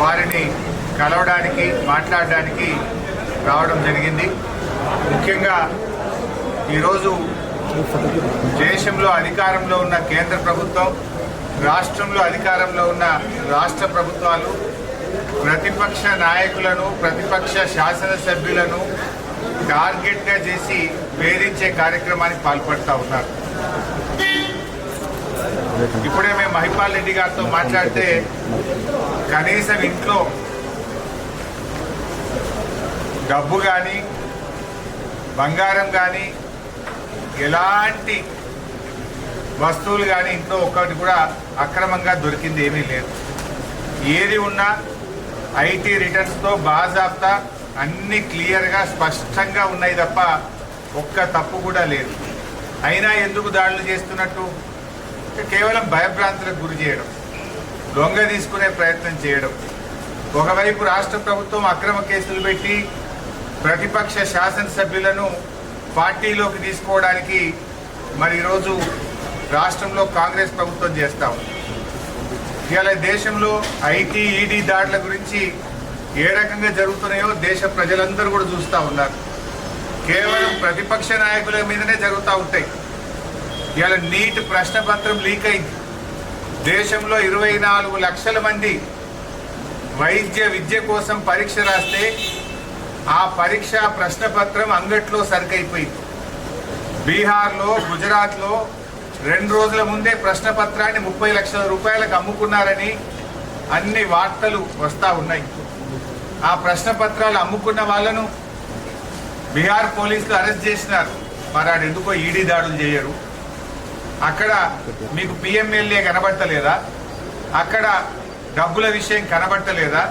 వారిని కలవడానికి మాట్లాడడానికి రావడం జరిగింది. ముఖ్యంగా ఈరోజు దేశంలో అధికారంలో ఉన్న కేంద్ర ప్రభుత్వం రాష్ట్రంలో అధికారంలో ఉన్న రాష్ట్ర ప్రభుత్వాలు ప్రతిపక్ష నాయకులను ప్రతిపక్ష శాసనసభ్యులను టార్గెట్గా చేసి వేధించే కార్యక్రమానికి పాల్పడుతూ ఉన్నారు. ఇప్పుడే మేము మహిపాల్ రెడ్డి గారితో మాట్లాడితే కనీసం ఇంట్లో డబ్బు కానీ బంగారం కానీ ఎలాంటి వస్తువులు కానీ ఇంట్లో ఒక్కటి కూడా అక్రమంగా దొరికింది ఏమీ లేదు. ఏది ఉన్నా ఐటీ రిటర్న్స్తో బాజాబ్తా అన్ని క్లియర్గా స్పష్టంగా ఉన్నాయి తప్ప ఒక్క తప్పు కూడా లేదు. అయినా ఎందుకు దాడులు చేస్తున్నట్టు? కేవలం భయభ్రాంతులకు గురి చేయడం దొంగ తీసుకునే ప్రయత్నం చేయడం. ఒకవైపు రాష్ట్ర ప్రభుత్వం అక్రమ కేసులు పెట్టి ప్రతిపక్ష శాసనసభ్యులను పార్టీలోకి తీసుకోవడానికి మరి ఈరోజు రాష్ట్రంలో కాంగ్రెస్ ప్రభుత్వం చేస్తా ఉంది. ఇవాళ దేశంలో ఐటీ ఈడీ దాడుల గురించి ఏ రకంగా జరుగుతున్నాయో దేశ ప్రజలందరూ కూడా చూస్తూ ఉన్నారు. కేవలం ప్రతిపక్ష నాయకుల మీదనే జరుగుతూ ఉంటాయి. ఇవాళ నీట్ ప్రశ్న పత్రం లీక్ అయింది. దేశంలో ఇరవై నాలుగు లక్షల మంది వైద్య విద్య కోసం పరీక్ష రాస్తే ఆ పరీక్ష ప్రశ్న పత్రం అంగట్లో సరికైపోయింది. బీహార్లో గుజరాత్లో రెండు రోజుల ముందే ప్రశ్న పత్రాన్ని ముప్పై లక్షల రూపాయలకు అమ్ముకున్నారని అన్ని వార్తలు వస్తూ ఉన్నాయి. ఆ ప్రశ్న పత్రాలు అమ్ముకున్న వాళ్ళను బీహార్ పోలీసులు అరెస్ట్ చేసినారు. మరి ఆడెందుకో ఈడీ దాడులు చేయరు. అక్కడ మీకు పిఎంఎల్ఏ కనబడతలేదా? అక్కడ డబ్బుల విషయం కనబడతలేదా?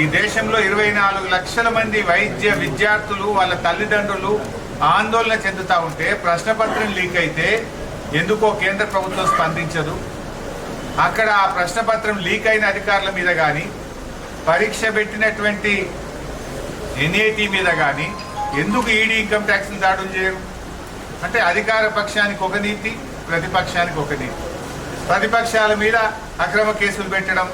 ఈ దేశంలో ఇరవై నాలుగు లక్షల మంది వైద్య విద్యార్థులు వాళ్ళ తల్లిదండ్రులు ఆందోళన చెందుతూ ఉంటే ప్రశ్నపత్రం లీక్ అయితే ఎందుకో కేంద్ర ప్రభుత్వం స్పందించదు. అక్కడ ఆ ప్రశ్నపత్రం లీక్ అయిన అధికారుల మీద కానీ పరీక్ష పెట్టినటువంటి ఎన్ఐటి మీద కానీ ఎందుకు ఈడీ ఇన్కమ్ ట్యాక్స్ దాడులు చేయరు? అంటే అధికార పక్షానికి ఒక నీతి ప్రతిపక్షానికి ఒకటి. ప్రతిపక్షాల మీద అక్రమ కేసులు పెట్టడం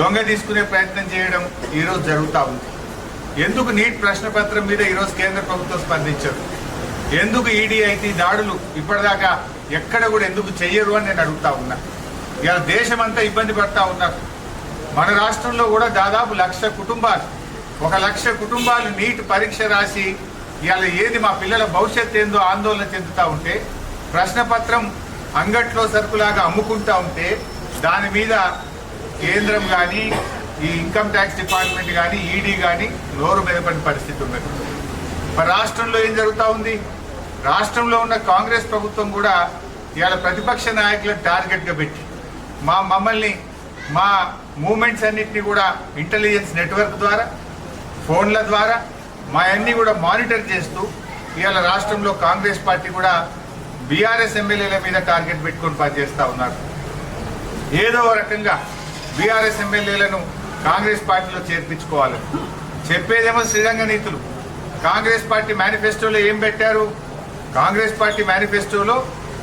లొంగ తీసుకునే ప్రయత్నం చేయడం ఈరోజు జరుగుతూ ఉంది. ఎందుకు నీట్ ప్రశ్న పత్రం మీద ఈరోజు కేంద్ర ప్రభుత్వం స్పందించదు? ఎందుకు ఈడీ అయితే దాడులు ఇప్పటిదాకా ఎక్కడ కూడా ఎందుకు చెయ్యరు అని నేను అడుగుతా ఉన్నా. ఇవాళ దేశమంతా ఇబ్బంది పడతా ఉన్నారు. మన రాష్ట్రంలో కూడా దాదాపు లక్ష కుటుంబాలు ఒక లక్ష కుటుంబాలు నీట్ పరీక్ష రాసి ఇవాళ ఏది మా పిల్లల భవిష్యత్ ఏందో ఆందోళన చెందుతూ ఉంటే ప్రశ్నపత్రం అంగట్లో సరుకులాగా అమ్ముకుంటా ఉంటే దాని మీద కేంద్రం కానీ ఈ ఇన్కమ్ ట్యాక్స్ డిపార్ట్మెంట్ కానీ ఈడీ కానీ నోరు మెదపని పరిస్థితి ఉన్నది. మరి రాష్ట్రంలో ఏం జరుగుతూ ఉంది? రాష్ట్రంలో ఉన్న కాంగ్రెస్ ప్రభుత్వం కూడా ఇవాళ ప్రతిపక్ష నాయకులను టార్గెట్గా పెట్టి మా మమ్మల్ని మా మూమెంట్స్ అన్నింటినీ కూడా ఇంటెలిజెన్స్ నెట్వర్క్ ద్వారా ఫోన్ల ద్వారా మా అన్నీ కూడా మానిటర్ చేస్తూ ఇవాళ రాష్ట్రంలో కాంగ్రెస్ పార్టీ కూడా బీఆర్ఎస్ ఎమ్మెల్యేల మీద టార్గెట్ పెట్టుకొని పనిచేస్తూ ఉన్నారు. ఏదో రకంగా బీఆర్ఎస్ ఎమ్మెల్యేలను కాంగ్రెస్ పార్టీలో చేర్పించుకోవాలి. చెప్పేదేమో శ్రీరంగ నీతులు. కాంగ్రెస్ పార్టీ మేనిఫెస్టోలో ఏం పెట్టారు? కాంగ్రెస్ పార్టీ మేనిఫెస్టోలో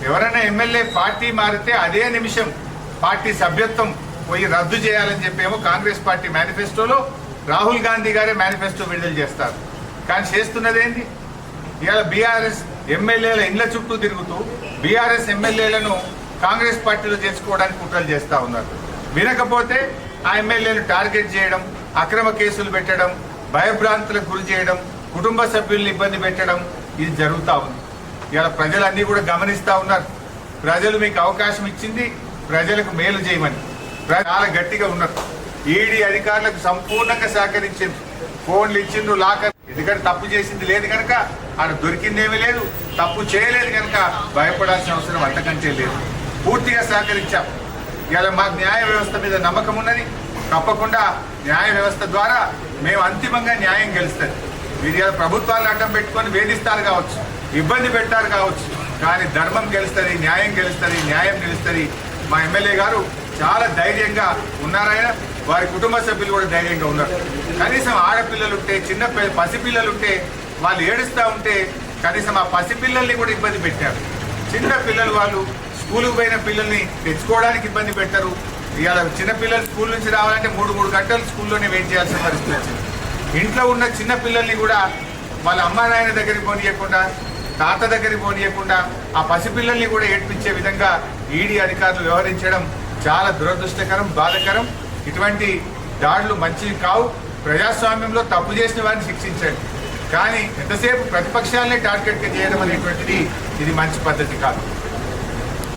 ఎవరైనా ఎమ్మెల్యే పార్టీ మారితే అదే నిమిషం పార్టీ సభ్యత్వం పోయి రద్దు చేయాలని చెప్పేమో కాంగ్రెస్ పార్టీ మేనిఫెస్టోలో రాహుల్ గాంధీ గారే మేనిఫెస్టో విడుదల చేస్తారు. కానీ చేస్తున్నదేంటి ఇవాళ బీఆర్ఎస్ ఎమ్మెల్యేల ఇండ్ల చుట్టూ తిరుగుతూ బీఆర్ఎస్ ఎమ్మెల్యేలను కాంగ్రెస్ పార్టీలో చేసుకోవడానికి కుట్రలు చేస్తూ ఉన్నారు. వినకపోతే ఆ ఎమ్మెల్యేలు టార్గెట్ చేయడం అక్రమ కేసులు పెట్టడం భయభ్రాంతులకు గురి చేయడం కుటుంబ సభ్యుల్ని ఇబ్బంది పెట్టడం ఇది జరుగుతూ ఉంది. ఇలా ప్రజలన్నీ కూడా గమనిస్తూ ఉన్నారు. ప్రజలు మీకు అవకాశం ఇచ్చింది ప్రజలకు మేలు చేయమని. చాలా గట్టిగా ఉన్నారు. ఈడీ అధికారులకు సంపూర్ణంగా సహకరించింది ఫోన్లు ఇచ్చిండ్రు లాకర్ ఎందుకంటే తప్పు చేసింది లేదు కనుక ఆయన దొరికిందేమీ లేదు. తప్పు చేయలేదు కనుక భయపడాల్సిన అవసరం అంతకంటే లేదు. పూర్తిగా సహకరించాం. ఇవాళ మాకు న్యాయ వ్యవస్థ మీద నమ్మకం ఉన్నది. తప్పకుండా న్యాయ వ్యవస్థ ద్వారా మేము అంతిమంగా న్యాయం గెలుస్తుంది మీరు ఇలా ప్రభుత్వాలను అడ్డం పెట్టుకొని వేధిస్తారు కావచ్చు ఇబ్బంది పెట్టారు కావచ్చు కానీ ధర్మం గెలుస్తుంది న్యాయం గెలుస్తుంది న్యాయం గెలుస్తుంది మా ఎమ్మెల్యే గారు చాలా ధైర్యంగా ఉన్నారాయన వారి కుటుంబ సభ్యులు కూడా ధైర్యంగా ఉన్నారు. కనీసం ఆడపిల్లలుంటే చిన్న పసిపిల్లలుంటే ఉంటే వాళ్ళు ఏడుస్తూ ఉంటే కనీసం ఆ పసిపిల్లల్ని కూడా ఇబ్బంది పెట్టారు. చిన్న పిల్లలు వాళ్ళు స్కూల్కి పోయిన పిల్లల్ని తెచ్చుకోవడానికి ఇబ్బంది పెట్టరు. ఇవాళ చిన్నపిల్లలు స్కూల్ నుంచి రావాలంటే మూడు మూడు గంటలు స్కూల్లోనే వెయిట్ చేయాల్సిన పరిస్థితి వచ్చింది. ఇంట్లో ఉన్న చిన్న పిల్లల్ని కూడా వాళ్ళ అమ్మా నాయన దగ్గరికి పోనీయకుండా తాత దగ్గరికి పోనీయకుండా ఆ పసిపిల్లల్ని కూడా ఏడ్పించే విధంగా ఈడీ అధికారులు వ్యవహరించడం చాలా దురదృష్టకరం బాధకరం. ఇటువంటి దాడులు మంచివి కావు. ప్రజాస్వామ్యంలో తప్పు చేసిన వారిని శిక్షించండి. కానీ ఎంతసేపు ప్రతిపక్షాలనే టార్గెట్గా చేయడం అనేటువంటిది ఇది మంచి పద్ధతి కాదు.